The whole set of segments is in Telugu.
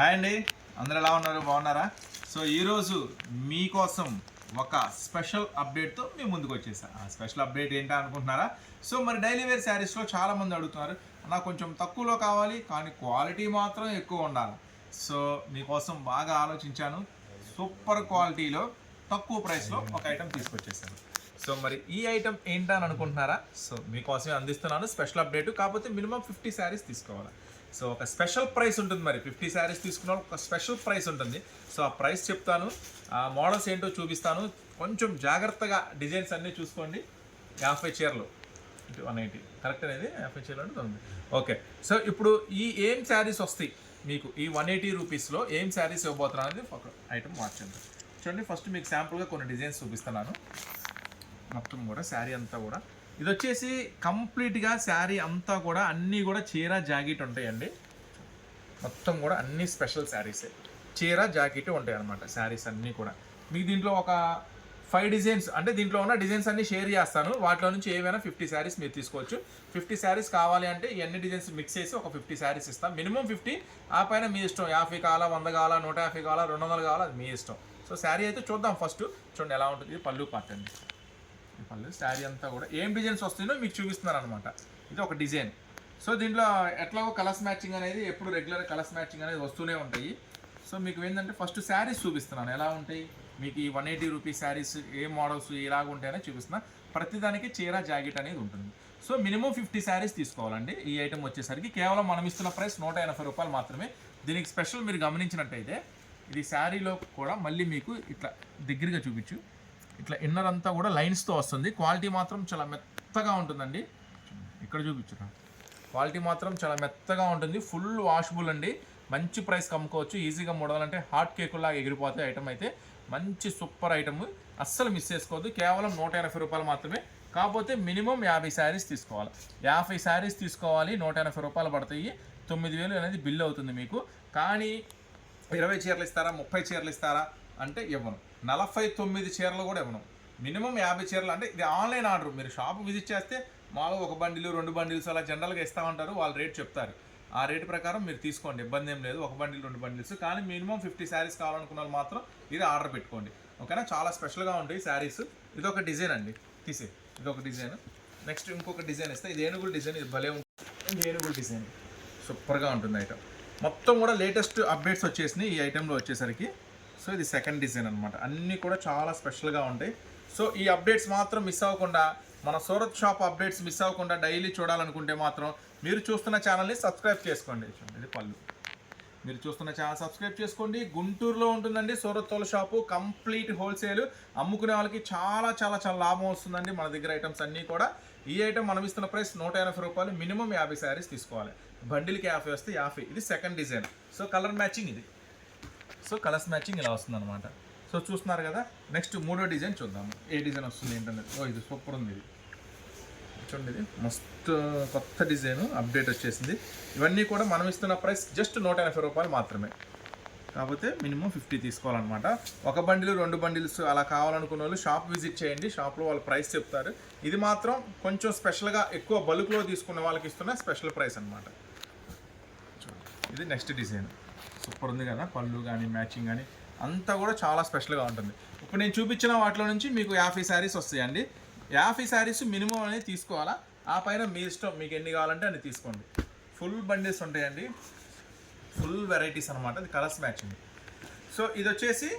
హాయ్ అండి. అందరు ఎలా ఉన్నారు? బాగున్నారా? సో ఈరోజు మీకోసం ఒక స్పెషల్ అప్డేట్తో మీ ముందుకు వచ్చేసా. ఆ స్పెషల్ అప్డేట్ ఏంటా అనుకుంటున్నారా? సో మరి డైలీ వేర్ శారీస్లో చాలామంది అడుగుతున్నారు నాకు కొంచెం తక్కువలో కావాలి కానీ క్వాలిటీ మాత్రం ఎక్కువ ఉండాలి. సో మీకోసం బాగా ఆలోచించాను. సూపర్ క్వాలిటీలో తక్కువ ప్రైస్లో ఒక ఐటెం తీసుకొచ్చేసాను. సో మరి ఈ ఐటెం ఏంటని అని అనుకుంటున్నారా? సో మీకోసమే అందిస్తున్నాను స్పెషల్ అప్డేట్. కాకపోతే మినిమం ఫిఫ్టీ శారీస్ తీసుకోవాలి. సో ఒక స్పెషల్ ప్రైస్ ఉంటుంది మరి. ఫిఫ్టీ శారీస్ తీసుకున్న ఒక స్పెషల్ ప్రైస్ ఉంటుంది. సో ఆ ప్రైస్ చెప్తాను. ఆ మోడల్స్ ఏంటో చూపిస్తాను. కొంచెం జాగ్రత్తగా డిజైన్స్ అన్నీ చూసుకోండి. యాభై చీరలు. One eighty. కరెక్ట్ అనేది యాభై చీరలు అంటే ఉంది ఓకే సో ఇప్పుడు ఈ ఏం శారీస్ వస్తాయి? మీకు ఈ వన్ ఎయిటీ రూపీస్లో ఏం శారీస్ ఇవ్వబోతున్నాను అనేది ఒక ఐటమ్ మార్చండి చూడండి ఫస్ట్ మీకు శాంపుల్గా కొన్ని డిజైన్స్ చూపిస్తున్నాను. మొత్తం కూడా శారీ అంతా కూడా. ఇది వచ్చేసి కంప్లీట్గా శారీ అంతా కూడా అన్నీ కూడా చీర జాకెట్ ఉంటాయండి. మొత్తం కూడా అన్ని స్పెషల్ శారీసే. చీర జాకెట్ ఉంటాయి అనమాట శారీస్ అన్నీ కూడా. మీకు దీంట్లో ఒక ఫైవ్ డిజైన్స్ అంటే దీంట్లో ఉన్న డిజైన్స్ అన్ని షేర్ చేస్తాను. వాటిలో నుంచి ఏవైనా ఫిఫ్టీ శారీస్ మీరు తీసుకోవచ్చు. ఫిఫ్టీ శారీస్ కావాలి అంటే ఎన్ని డిజైన్స్ మిక్స్ చేసి ఒక ఫిఫ్టీ శారీస్ ఇస్తాం. మినిమం ఫిఫ్టీ ఆ పైన మీ ఇష్టం. యాభై కావాలా వంద కావాలా నూట యాభై కావాలా రెండు వందలు కావాలా అది మీ ఇష్టం. సో శారీ అయితే చూద్దాం ఫస్ట్. చూడండి ఎలా ఉంటుంది. పళ్ళు పార్ట్ అండి. పర్లేదు శారీ అంతా కూడా ఏం డిజైన్స్ వస్తుందో మీకు చూపిస్తున్నారు అనమాట ఇది ఒక డిజైన్. సో దీంట్లో ఎట్లాగో కలర్స్ మ్యాచింగ్ అనేది ఎప్పుడు రెగ్యులర్ కలర్స్ మ్యాచింగ్ అనేది వస్తూనే ఉంటాయి. సో మీకు ఏంటంటే ఫస్ట్ శారీస్ చూపిస్తున్నాను. ఎలా ఉంటాయి? మీకు ఈ వన్ ఎయిటీ రూపీస్ శారీస్ ఏ మోడల్స్ ఎలాగ ఉంటాయని చూపిస్తున్నా. ప్రతిదానికి చీర జాకెట్ అనేది ఉంటుంది. సో మినిమం ఫిఫ్టీ శారీస్ తీసుకోవాలండి. ఈ ఐటమ్ వచ్చేసరికి కేవలం మనం ఇస్తున్న ప్రైస్ నూట ఎనభై రూపాయలు మాత్రమే. దీనికి స్పెషల్ మీరు గమనించినట్టయితే ఇది శారీలో కూడా మళ్ళీ మీకు ఇట్లా దగ్గరగా చూపించు. ఇట్లా ఇన్నర్ అంతా కూడా లైన్స్తో వస్తుంది. క్వాలిటీ మాత్రం చాలా మెత్తగా ఉంటుందండి. ఇక్కడ చూపించురా. క్వాలిటీ మాత్రం చాలా మెత్తగా ఉంటుంది. ఫుల్ వాషబుల్ అండి. మంచి ప్రైస్ కమ్ముకోవచ్చు. ఈజీగా మూడాలంటే హాట్ కేకులాగా ఎగిరిపోతాయి ఐటమ్ అయితే. మంచి సూపర్ ఐటమ్. అస్సలు మిస్ చేసుకోవద్దు. కేవలం నూట ఎనభై రూపాయలు మాత్రమే. కాకపోతే మినిమం యాభై శారీస్ తీసుకోవాలి. యాభై శారీస్ తీసుకోవాలి. నూట ఎనభై రూపాయలు పడతాయి. తొమ్మిది వేలు అనేది బిల్ అవుతుంది మీకు. కానీ ఇరవై చీరలు ఇస్తారా? ముప్పై చీరలు ఇస్తారా? అంటే ఇవ్వను. నలభై తొమ్మిది చీరలు కూడా ఇవ్వను. మినిమం యాభై చీరలు అంటే ఇది ఆన్లైన్ ఆర్డర్. మీరు షాప్ విజిట్ చేస్తే మామూలుగా ఒక బండిలు రెండు బండిల్స్ అలా జనరల్గా ఇస్తా ఉంటారు వాళ్ళు రేట్ చెప్తారు. ఆ రేట్ ప్రకారం మీరు తీసుకోండి. ఇబ్బంది ఏం లేదు. ఒక బండిల్ రెండు బండిల్స్. కానీ మినిమం ఫిఫ్టీ శారీస్ కావాలనుకున్న వాళ్ళు మాత్రం ఇది ఆర్డర్ పెట్టుకోండి. ఓకేనా? చాలా స్పెషల్గా ఉంటాయి శారీస్. ఇది ఒక డిజైన్ అండి. తీసే ఇది ఒక డిజైన్. నెక్స్ట్ ఇంకొక డిజైన్ ఇస్తే. ఇది ఏనుగుల డిజైన్. ఇది భలే ఉంటుంది. ఏనుగుల డిజైన్. సూపర్గా ఉంటుంది ఐటమ్. మొత్తం కూడా లేటెస్ట్ అప్డేట్స్ వచ్చేసినాయి ఈ ఐటెంలో వచ్చేసరికి. సో ఇది సెకండ్ డిజైన్ అనమాట అన్నీ కూడా చాలా స్పెషల్గా ఉంటాయి. సో ఈ అప్డేట్స్ మాత్రం మిస్ అవ్వకుండా మన సూరత్ షాప్ అప్డేట్స్ మిస్ అవ్వకుండా డైలీ చూడాలనుకుంటే మాత్రం మీరు చూస్తున్న ఛానల్ని సబ్స్క్రైబ్ చేసుకోండి. ఇది పళ్ళు. మీరు చూస్తున్న ఛానల్ సబ్స్క్రైబ్ చేసుకోండి. గుంటూరులో ఉంటుందండి సూరత్ తోల షాపు కంప్లీట్ హోల్సేల్ అమ్ముకునే వాళ్ళకి చాలా చాలా చాలా లాభం వస్తుందండి. మన దగ్గర ఐటమ్స్ అన్నీ కూడా. ఈ ఐటమ్ మనం ఇస్తున్న ప్రైస్ నూట ఎనభై రూపాయలు. మినిమం యాభై శారీస్ తీసుకోవాలి. బండిల్కి యాభై వస్తే యాభై. ఇది second design so colour matching ఇది. సో కలర్స్ మ్యాచింగ్ ఇలా వస్తుంది అనమాట సో చూస్తున్నారు కదా నెక్స్ట్ మూడో డిజైన్ చూద్దాము ఏ డిజైన్ వస్తుంది ఏంటనేది ఓ ఇది సూపర్ ఉంది ఇది. చూడండి ఇది. మస్తు కొత్త డిజైన్ అప్డేట్ వచ్చేసింది. ఇవన్నీ కూడా మనం ఇస్తున్న ప్రైస్ జస్ట్ నూట ఎనభై రూపాయలు మాత్రమే. కాకపోతే మినిమం ఫిఫ్టీ తీసుకోవాలన్నమాట. ఒక బండిలు రెండు బండిల్స్ అలా కావాలనుకున్న వాళ్ళు షాప్ విజిట్ చేయండి. షాప్లో వాళ్ళు ప్రైస్ చెప్తారు. ఇది మాత్రం కొంచెం స్పెషల్గా ఎక్కువ బల్క్లో తీసుకున్న వాళ్ళకి ఇస్తున్న స్పెషల్ ప్రైస్ అనమాట ఇది నెక్స్ట్ డిజైన్. సూపర్ ఉంది కదా పళ్ళు కానీ మ్యాచింగ్ కానీ అంతా కూడా చాలా స్పెషల్గా ఉంటుంది. ఇప్పుడు నేను చూపించిన వాటిలో నుంచి మీకు యాభై శారీస్ వస్తాయండి. యాభై శారీస్ మినిమం అనేది తీసుకోవాలా? ఆ పైన మీ ఇష్టం మీకు ఎన్ని కావాలంటే అన్ని తీసుకోండి. ఫుల్ బండిల్స్ ఉంటాయండి. ఫుల్ వెరైటీస్ అనమాట అది కలర్స్ మ్యాచింగ్. సో ఇది వచ్చేసి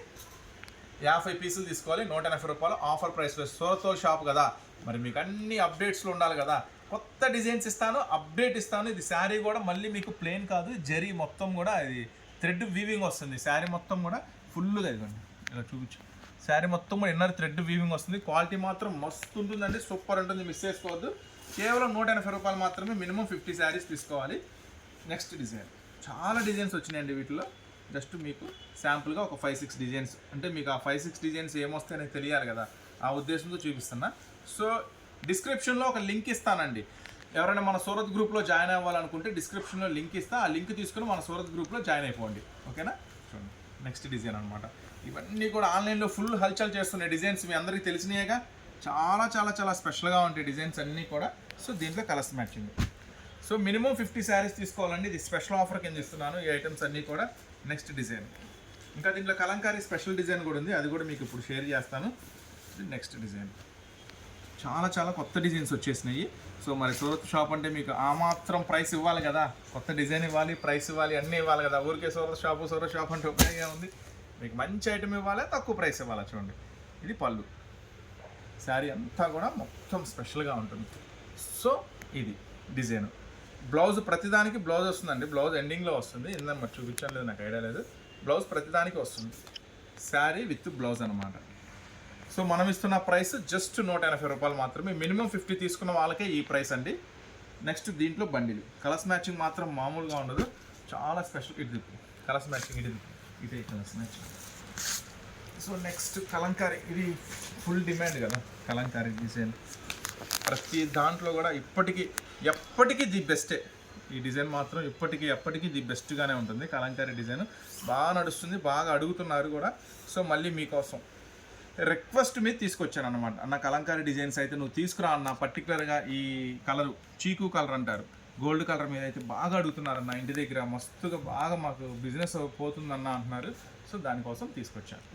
యాభై పీసులు తీసుకోవాలి నూట ఎనభై రూపాయలు ఆఫర్ ప్రైస్లో సోతో షాప్ కదా మరి మీకు అన్ని అప్డేట్స్లో ఉండాలి కదా. కొత్త డిజైన్స్ ఇస్తాను అప్డేట్ ఇస్తాను. ఇది శారీ కూడా మళ్ళీ మీకు ప్లెయిన్ కాదు జరీ మొత్తం కూడా ఇది థ్రెడ్ వీవింగ్ వస్తుంది. శారీ మొత్తం కూడా ఫుల్గా ఇదిగోండి. ఇలా చూపించు. శారీ మొత్తం కూడా ఇన్నర్ థ్రెడ్ వీవింగ్ వస్తుంది. క్వాలిటీ మాత్రం మస్తు ఉంటుందండి. సూపర్ ఉంటుంది. మిస్ చేసుకోవద్దు. కేవలం నూట ఎనభై రూపాయలు మాత్రమే మినిమం ఫిఫ్టీ శారీస్ తీసుకోవాలి. Next design. చాలా డిజైన్స్ వచ్చినాయండి వీటిలో. జస్ట్ మీకు శాంపుల్గా ఒక ఫైవ్ సిక్స్ డిజైన్స్. అంటే మీకు ఆ ఫైవ్ సిక్స్ డిజైన్స్ ఏమొస్తాయో నాకు తెలియాలి కదా. ఆ ఉద్దేశంతో చూపిస్తున్నా. సో డిస్క్రిప్షన్లో ఒక లింక్ ఇస్తానండి. ఎవరైనా మన సూరత్ గ్రూప్లో జాయిన్ అవ్వాలనుకుంటే డిస్క్రిప్షన్లో లింక్ ఇస్తా. ఆ లింక్ తీసుకుని మన సూరత్ గ్రూప్లో జాయిన్ అయిపోండి. ఓకేనా? చూడండి. నెక్స్ట్ డిజైన్ అనమాట ఇవన్నీ కూడా ఆన్లైన్లో ఫుల్ హల్చల్ చేస్తున్న డిజైన్స్ మీ అందరికీ తెలిసినాయిగా చాలా చాలా చాలా స్పెషల్గా ఉంటాయి డిజైన్స్ అన్నీ కూడా. సో దీంట్లో colours matching so minimum fifty saris తీసుకోవాలండి. ఇది స్పెషల్ ఆఫర్ కింద ఇస్తున్నాను. ఈ ఐటమ్స్ అన్నీ కూడా నెక్స్ట్ డిజైన్ ఇంకా దీంట్లో కలంకారీ స్పెషల్ డిజైన్ కూడా ఉంది. అది కూడా మీకు ఇప్పుడు షేర్ చేస్తాను. నెక్స్ట్ డిజైన్ చాలా చాలా కొత్త డిజైన్స్ వచ్చేసినాయి. సో మరి సూరత్ షాప్ అంటే మీకు ఆ మాత్రం ప్రైస్ ఇవ్వాలి కదా. కొత్త డిజైన్ ఇవ్వాలి ప్రైస్ ఇవ్వాలి అన్నీ ఇవ్వాలి కదా. ఊరికే సూరత్ షాపు సూరత్ షాప్ అంటే ఉపయోగం ఉంది. మీకు మంచి ఐటమ్ ఇవ్వాలి తక్కువ ప్రైస్ ఇవ్వాలి చూడండి. ఇది పళ్ళు. శారీ అంతా కూడా మొత్తం స్పెషల్గా ఉంటుంది. సో ఇది డిజైన్. బ్లౌజ్ ప్రతిదానికి బ్లౌజ్ వస్తుందండి. బ్లౌజ్ ఎండింగ్లో వస్తుంది. ఇందని మరి చూపించాను లేదు నాకు ఐడియా లేదు. బ్లౌజ్ ప్రతిదానికి వస్తుంది. శారీ విత్ బ్లౌజ్ అనమాట సో మనం ఇస్తున్న ప్రైస్ జస్ట్ నూట ఎనభై రూపాయలు మాత్రమే. మినిమం ఫిఫ్టీ తీసుకున్న వాళ్ళకే ఈ ప్రైస్ అండి. నెక్స్ట్ దీంట్లో బండిలు. కలర్స్ మ్యాచింగ్ మాత్రం మామూలుగా ఉండదు. చాలా స్పెషల్ ఇది. కలర్స్ మ్యాచింగ్ ఇది. ఇదే colours matching. So next Kalamkari. ఇది ఫుల్ డిమాండ్ కదా కలంకారీ డిజైన్. ప్రతి దాంట్లో కూడా ఇప్పటికీ ఎప్పటికీ ది బెస్టే. ఈ డిజైన్ మాత్రం ఇప్పటికీ ఎప్పటికీ ది బెస్ట్గానే ఉంటుంది. కలంకారీ డిజైన్. బాగా నడుస్తుంది బాగా అడుగుతున్నారు కూడా. సో మళ్ళీ మీకోసం. రిక్వెస్ట్ మీద తీసుకొచ్చాను అనమాట అన్న కలంకారీ డిజైన్స్ అయితే నువ్వు తీసుకురా అన్న పర్టికులర్గా ఈ కలరు చీకు కలర్ అంటారు. గోల్డ్ కలర్ మీద అయితే బాగా అడుగుతున్నారన్న ఇంటి దగ్గర మస్తుగా బాగా మాకు బిజినెస్ పోతుందన్న అంటున్నారు. సో దానికోసం తీసుకొచ్చాను.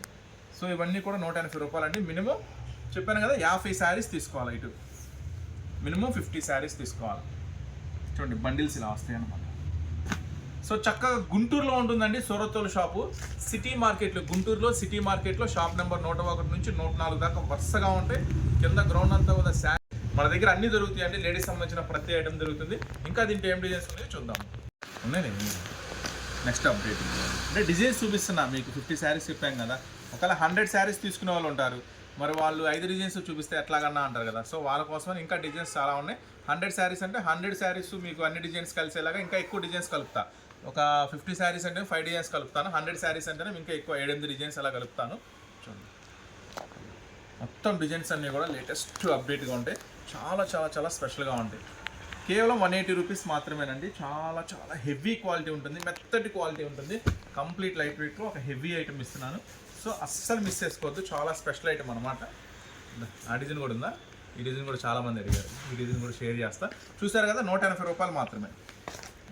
సో ఇవన్నీ కూడా నూట ఎనభై రూపాయలు అండి మినిమం చెప్పాను కదా యాభై శారీస్ తీసుకోవాలి ఇటు. మినిమం ఫిఫ్టీ శారీస్ తీసుకోవాలి. చూడండి బండిల్స్ ఇలా వస్తాయి అనమాట సో చక్కగా గుంటూరులో ఉంటుందండి సూరత్తోలు షాపు. సిటీ మార్కెట్లో గుంటూరులో సిటీ మార్కెట్లో షాప్ నెంబర్ నూట ఒకటి నుంచి నూట నాలుగు దాకా వరుసగా ఉంటాయి. కింద గ్రౌండ్ అంతా కూడా శారీ మన దగ్గర అన్ని దొరుకుతాయండి. లేడీస్ సంబంధించిన ప్రతి ఐటమ్ దొరుకుతుంది. ఇంకా దీంట్లో ఏం డిజైన్స్ ఉన్నాయో చూద్దాం. ఉన్నాయి నెక్స్ట్ అప్డేట్ అంటే డిజైన్స్ చూపిస్తున్నా మీకు. ఫిఫ్టీ శారీస్ చెప్పాం కదా. ఒకవేళ హండ్రెడ్ శారీస్ తీసుకునే వాళ్ళు ఉంటారు. మరి వాళ్ళు ఐదు డిజైన్స్ చూపిస్తే ఎట్లాగన్నా అంటారు కదా. సో వాళ్ళ కోసం ఇంకా డిజైన్స్ చాలా ఉన్నాయి. హండ్రెడ్ శారీస్ అంటే హండ్రెడ్ శారీస్ మీకు అన్ని డిజైన్స్ కలిసేలాగా ఇంకా ఎక్కువ డిజైన్స్ కలుపుతా. ఒక ఫిఫ్టీ శారీస్ అంటే ఫైవ్ డిజైన్స్ కలుపుతాను హండ్రెడ్ శారీస్ అంటే ఇంకా ఎక్కువ ఏడెనిమిది డిజైన్స్ అలా కలుపుతాను. చూడండి. మొత్తం డిజైన్స్ అన్నీ కూడా లేటెస్ట్ అప్డేట్గా ఉంటాయి. చాలా చాలా చాలా స్పెషల్గా ఉంటాయి. కేవలం వన్ ఎయిటీ రూపీస్ మాత్రమేనండి. చాలా చాలా హెవీ క్వాలిటీ ఉంటుంది. మెత్తటి క్వాలిటీ ఉంటుంది. కంప్లీట్ లైట్ వెయిట్లో ఒక హెవీ ఐటమ్ ఇస్తున్నాను. సో అస్సలు మిస్ చేసుకోవద్దు. చాలా స్పెషల్ ఐటమ్ అనమాట ఆ డిజైన్ కూడా ఉందా? ఈ డిజైన్ కూడా చాలా మంది అడిగారు. ఈ డిజైన్ కూడా షేర్ చేస్తా. చూసారు కదా నూట ఎనభై రూపాయలు మాత్రమే.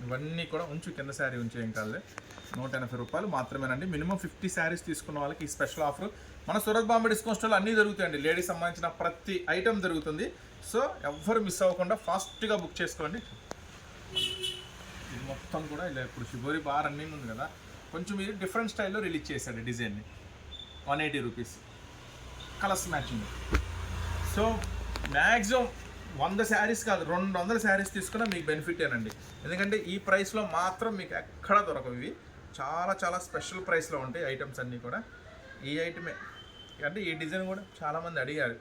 ఇవన్నీ కూడా ఉంచు కింద శారీ ఉంచే ఏం కాదు నూట ఎనభై రూపాయలు మాత్రమేనండి. మినిమం ఫిఫ్టీ శారీస్ తీసుకున్న వాళ్ళకి ఈ స్పెషల్ ఆఫర్. మన సూరత్ బాంబే డిస్కౌంట్ స్టోర్లో అన్నీ దొరుకుతాయండి. లేడీస్ సంబంధించిన ప్రతి ఐటమ్ దొరుకుతుంది. సో ఎవ్వరు మిస్ అవ్వకుండా ఫాస్ట్గా బుక్ చేసుకోండి. ఇది మొత్తం కూడా ఇలా ఇప్పుడు షిబోరి బార్ రన్నింగ్ ఉంది కదా. కొంచెం ఇది డిఫరెంట్ స్టైల్లో రిలీజ్ చేశాడు డిజైన్ని. One eighty rupees. Colours matching. So maximum వంద శారీస్ కాదు రెండు వందల శారీస్ తీసుకున్నా మీకు బెనిఫిటేనండి ఎందుకంటే ఈ ప్రైస్లో మాత్రం మీకు ఎక్కడా దొరకవు ఇవి. చాలా చాలా స్పెషల్ ప్రైస్లో ఉంటాయి ఐటమ్స్ అన్నీ కూడా. ఈ ఐటమే అంటే ఈ డిజైన్ కూడా చాలామంది అడిగారు.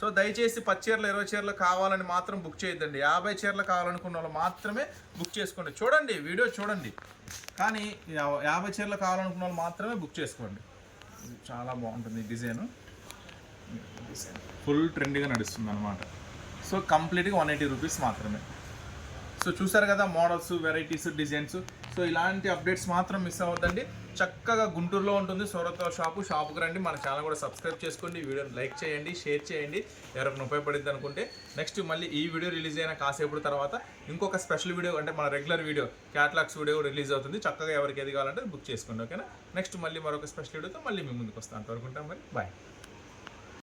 సో దయచేసి పది చీరలు ఇరవై చీరలు కావాలని మాత్రం బుక్ చేయొద్దండి. యాభై చీరలు కావాలనుకున్న వాళ్ళు మాత్రమే బుక్ చేసుకోండి. చూడండి వీడియో చూడండి. కానీ యాభై చీరలు కావాలనుకున్న వాళ్ళు మాత్రమే బుక్ చేసుకోండి. చాలా బాగుంటుంది ఈ డిజైన్ డిజైన్ ఫుల్ ట్రెండ్గా నడుస్తుంది అనమాట సో కంప్లీట్గా వన్ ఎయిటీ రూపీస్ మాత్రమే. సో చూసారు కదా మోడల్స్ వెరైటీస్ డిజైన్స్. సో ఇలాంటి అప్డేట్స్ మాత్రం మిస్ అవ్వద్దండి. చక్కగా గుంటూరులో ఉంటుంది సౌరత్వ షాపు. షాపుకి రండి మన ఛానల్ కూడా సబ్స్క్రైబ్ చేసుకోండి. వీడియో వీడియోని లైక్ చేయండి షేర్ చేయండి. ఎవరికైనా ఉపయోగపడింది అనుకుంటే నెక్స్ట్ మళ్ళీ ఈ వీడియో రిలీజ్ అయిన కాసేపు తర్వాత ఇంకొక స్పెషల్ వీడియో అంటే మన regular video catalogues video release అవుతుంది. చక్కగా ఎవరికి ఏది కావాలంటే బుక్ చేసుకోండి ఓకేనా? నెక్స్ట్ మళ్ళీ మరొక స్పెషల్ వీడియోతో మళ్ళీ మీ ముందుకు వస్తాను. అనుకుంటాం మరి. బాయ్